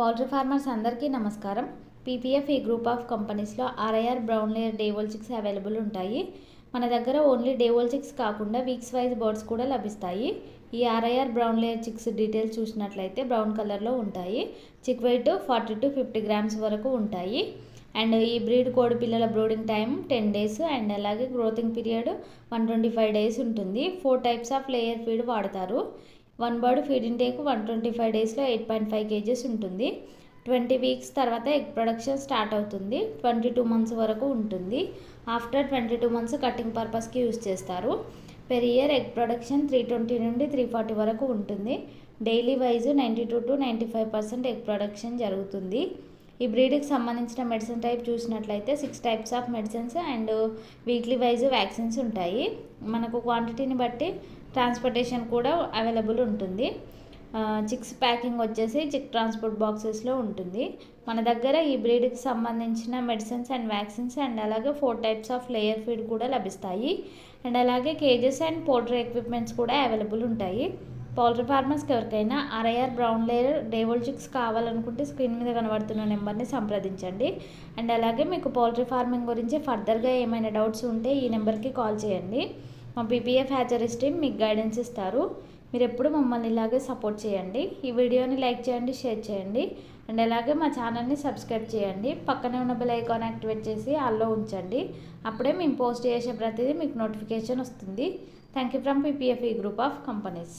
Poultry farmers అందరికీ నమస్కారం. PPF ఈ గ్రూప్ ఆఫ్ కంపెనీస్లో RIR brown layer day old chicks available ఉంటాయి. మన దగ్గర ఓన్లీ డేవోల్ చిక్స్ కాకుండా వీక్స్ వైజ్ బర్డ్స్ కూడా లభిస్తాయి. ఈ RIR brown layer chicks details చూసినట్లయితే బ్రౌన్ కలర్లో ఉంటాయి. Chick weight forty to fifty grams వరకు ఉంటాయి. అండ్ ఈ బ్రీడ్ కోడి పిల్లల brooding time ten days and అలాగే growing period one twenty five days ఉంటుంది. Four types of layer feed వాడతారు. One bird feed intake one twenty five డేస్లో eight point five cages ఉంటుంది. ట్వంటీ వీక్స్ తర్వాత egg production start అవుతుంది. Twenty two months వరకు ఉంటుంది. After twenty two months cutting పర్పస్కి use చేస్తారు. Per year egg production three twenty నుండి three forty వరకు ఉంటుంది. Daily wise ninety two to ninety five percent egg production జరుగుతుంది. ఈ బ్రీడ్కి సంబంధించిన మెడిసిన్ టైప్ చూసినట్లయితే six types of medicines and weekly wise vaccines ఉంటాయి. మనకు క్వాంటిటీని బట్టి ట్రాన్స్పోర్టేషన్ కూడా అవైలబుల్ ఉంటుంది. చిక్స్ ప్యాకింగ్ వచ్చేసి చిక్ ట్రాన్స్పోర్ట్ బాక్సెస్లో ఉంటుంది. మన దగ్గర ఈ బ్రీడ్కి సంబంధించిన మెడిసిన్స్ అండ్ వ్యాక్సిన్స్ అండ్ అలాగే four types of layer feed కూడా లభిస్తాయి. అండ్ అలాగే కేజెస్ అండ్ పోల్ట్రీ ఎక్విప్మెంట్స్ కూడా అవైలబుల్ ఉంటాయి. పౌల్ట్రీ ఫార్మర్స్కి ఎవరికైనా RIR brown layer day old chicks కావాలనుకుంటే స్క్రీన్ మీద కనబడుతున్న నెంబర్ని సంప్రదించండి. అండ్ అలాగే మీకు పౌల్ట్రీ ఫార్మింగ్ గురించి ఫర్దర్గా ఏమైనా డౌట్స్ ఉంటే ఈ నెంబర్కి కాల్ చేయండి. మా పీపీఎఫ్ హ్యాచరీస్ టీమ్ మీకు గైడెన్స్ ఇస్తారు. మీరు ఎప్పుడు మమ్మల్ని ఇలాగే సపోర్ట్ చేయండి. ఈ వీడియోని లైక్ చేయండి షేర్ చేయండి. అండ్ అలాగే మా ఛానల్ని సబ్స్క్రైబ్ చేయండి. పక్కనే ఉన్న బెల్ ఐకాన్ యాక్టివేట్ చేసి ఆల్లో ఉంచండి. అప్పుడే మేము పోస్ట్ చేసే ప్రతిదీ మీకు నోటిఫికేషన్ వస్తుంది. థ్యాంక్ యూ ఫ్రమ్ పీపీఎఫ్ ఈ గ్రూప్ ఆఫ్ కంపెనీస్.